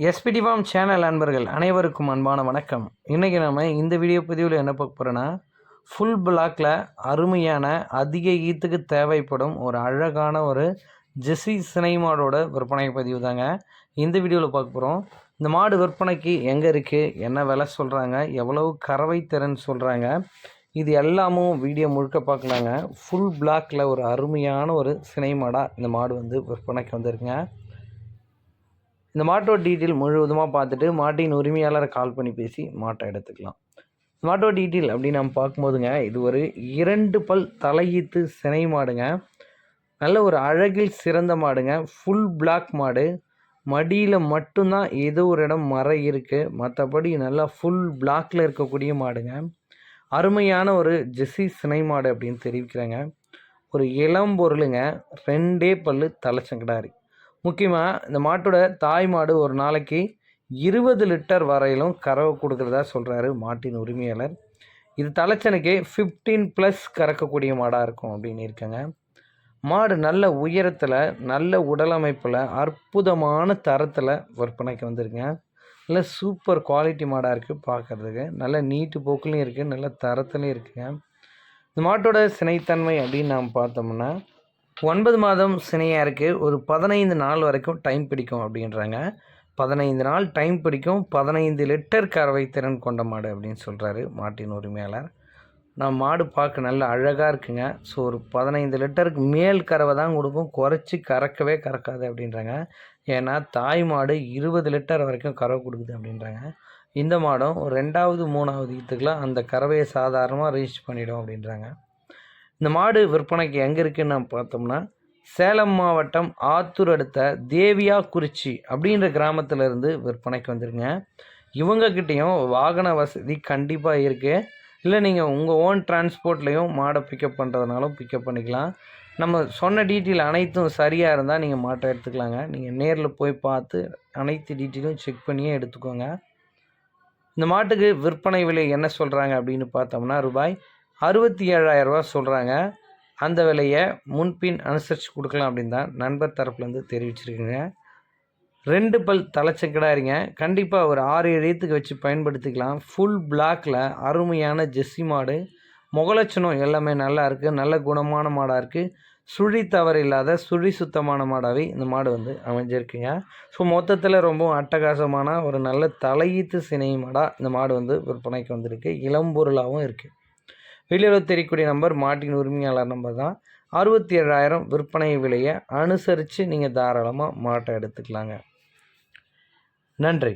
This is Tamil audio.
எஸ்பிடி ஃபார்ம் சேனல் அன்பர்கள் அனைவருக்கும் அன்பான வணக்கம். இன்றைக்கி நம்ம இந்த வீடியோ பதிவில் என்ன பார்க்க போகிறோன்னா ஃபுல் பிளாக்கில் அருமையான அதிக ஈத்துக்கு தேவைப்படும் ஒரு அழகான ஒரு ஜெஸ்ஸி சினைமாடோட விற்பனை பதிவு தாங்க. இந்த வீடியோவில் பார்க்க போகிறோம் இந்த மாடு விற்பனைக்கு எங்கே இருக்குது என்ன விலை சொல்கிறாங்க எவ்வளவு கறவை திறன் சொல்கிறாங்க இது எல்லாமும் வீடியோ முழுக்க பார்க்கலாங்க. ஃபுல் பிளாக்கில் ஒரு அருமையான ஒரு சினைமாடாக இந்த மாடு வந்து விற்பனைக்கு வந்திருக்குங்க. இந்த மாட்டோ டீட்டெயில் முழுவதுமாக பார்த்துட்டு மாட்டின் உரிமையாளரை கால் பண்ணி பேசி மாட்டை எடுத்துக்கலாம். மாட்டோ டீட்டெயில் அப்படின்னு நம்ம பார்க்கும்போதுங்க இது ஒரு இரண்டு பல் தலையீத்து சினை மாடுங்க. நல்ல ஒரு அழகில் சிறந்த மாடுங்க. ஃபுல் பிளாக் மாடு. மடியில் மட்டும்தான் ஏதோ ஒரு இடம் மறை இருக்குது மற்றபடி நல்லா ஃபுல் பிளாக்கில் இருக்கக்கூடிய மாடுங்க. அருமையான ஒரு ஜெஸ்ஸி சினை மாடு அப்படின்னு தெரிவிக்கிறேங்க. ஒரு இளம் பொருளுங்க. ரெண்டே பல்லு தலைச்சங்கடாரி. முக்கியமாக இந்த மாட்டோட தாய் மாடு ஒரு நாளைக்கு இருபது லிட்டர் வரையிலும் கறவை கொடுக்குறதா சொல்கிறாரு மாட்டின் உரிமையாளர். இது தலைச்சனுக்கே ஃபிஃப்டீன் ப்ளஸ் கறக்கக்கூடிய மாடாக இருக்கும் அப்படின்னு இருக்காங்க. மாடு நல்ல உயரத்தில் நல்ல உடலமைப்பில் அற்புதமான தரத்தில் விற்பனைக்கு வந்திருக்குங்க. நல்ல சூப்பர் குவாலிட்டி மாடாக இருக்குது பார்க்குறதுக்கு. நல்ல நீட்டு போக்குலையும் இருக்குது நல்ல தரத்துலையும் இருக்குங்க. இந்த மாட்டோட சினைத்தன்மை அப்படின்னு நாம் பார்த்தோம்னா ஒன்பது மாதம் சினையாக இருக்குது ஒரு பதினைந்து நாள் வரைக்கும் டைம் பிடிக்கும் அப்படின்றாங்க. பதினைந்து நாள் டைம் பிடிக்கும். பதினைந்து லிட்டர் கறவை திறன் கொண்ட மாடு அப்படின்னு சொல்கிறாரு மாட்டின் உரிமையாளர். நான் மாடு பார்க்க நல்ல அழகாக இருக்குங்க. ஸோ ஒரு பதினைந்து லிட்டருக்கு மேல் கறவை தான் கொடுக்கும். குறைச்சி கறக்கவே கறக்காது அப்படின்றாங்க. ஏன்னா தாய் மாடு இருபது லிட்டர் வரைக்கும் கறவை கொடுக்குது அப்படின்றாங்க. இந்த மாடும் ஒரு ரெண்டாவது மூணாவது ஈத்துக்கெலாம் அந்த கறவையை சாதாரணமாக ரீச் பண்ணிடும் அப்படின்றாங்க. இந்த மாடு விற்பனைக்கு எங்கே இருக்குன்னு நம்ம பார்த்தோம்னா சேலம் மாவட்டம் ஆத்தூர் அடுத்த தேவியா குறிச்சி அப்படின்ற கிராமத்திலேருந்து விற்பனைக்கு வந்துருங்க. இவங்கக்கிட்டேயும் வாகன வசதி கண்டிப்பாக இருக்குது இல்லை நீங்கள் உங்கள் ஓன் டிரான்ஸ்போர்ட்லேயும் மாடை பிக்கப் பண்ணுறதுனாலும் பிக்கப் பண்ணிக்கலாம். நம்ம சொன்ன டீட்டெயில் அனைத்தும் சரியாக இருந்தால் நீங்கள் மாட்டை எடுத்துக்கலாங்க. நீங்கள் நேரில் போய் பார்த்து அனைத்து டீட்டெயிலும் செக் பண்ணியே எடுத்துக்கோங்க. இந்த மாட்டுக்கு விற்பனை விலை என்ன சொல்கிறாங்க அப்படின்னு பார்த்தோம்னா ரூபாய் அறுபத்தி ஏழாயிரரூபா சொல்கிறாங்க அந்த விலையை முன்பின் அனுசரித்து கொடுக்கலாம் அப்படின்னு தான் நண்பர் தரப்புலேருந்து தெரிவிச்சிருக்குங்க. ரெண்டு பல் தலைச்சக்கடாரிங்க. கண்டிப்பாக ஒரு ஆறு ஏழு ஏத்துக்கு வச்சு பயன்படுத்திக்கலாம். ஃபுல் பிளாக்கில் அருமையான ஜெஸ்ஸி மாடு. முகலட்சணம் எல்லாமே நல்லா இருக்குது நல்ல குணமான மாடாக இருக்குது சுழி தவறு இல்லாத சுழி சுத்தமான மாடாகவே இந்த மாடு வந்து அமைஞ்சிருக்குங்க. ஸோ மொத்தத்தில் ரொம்ப அட்டகாசமான ஒரு நல்ல தலையீத்து சினை மாடாக இந்த மாடு வந்து விற்பனைக்கு வந்திருக்கு. இளம்பொருளாகவும் இருக்குது வெளியில் தெரியக்கூடிய நம்பர் மாட்டின் உரிமையாளர் நம்பர் தான். அறுபத்தி ஏழாயிரம் விற்பனை விலையை அனுசரித்து நீங்கள் தாராளமாக மாட்டை எடுத்துக்கலாங்க. நன்றி.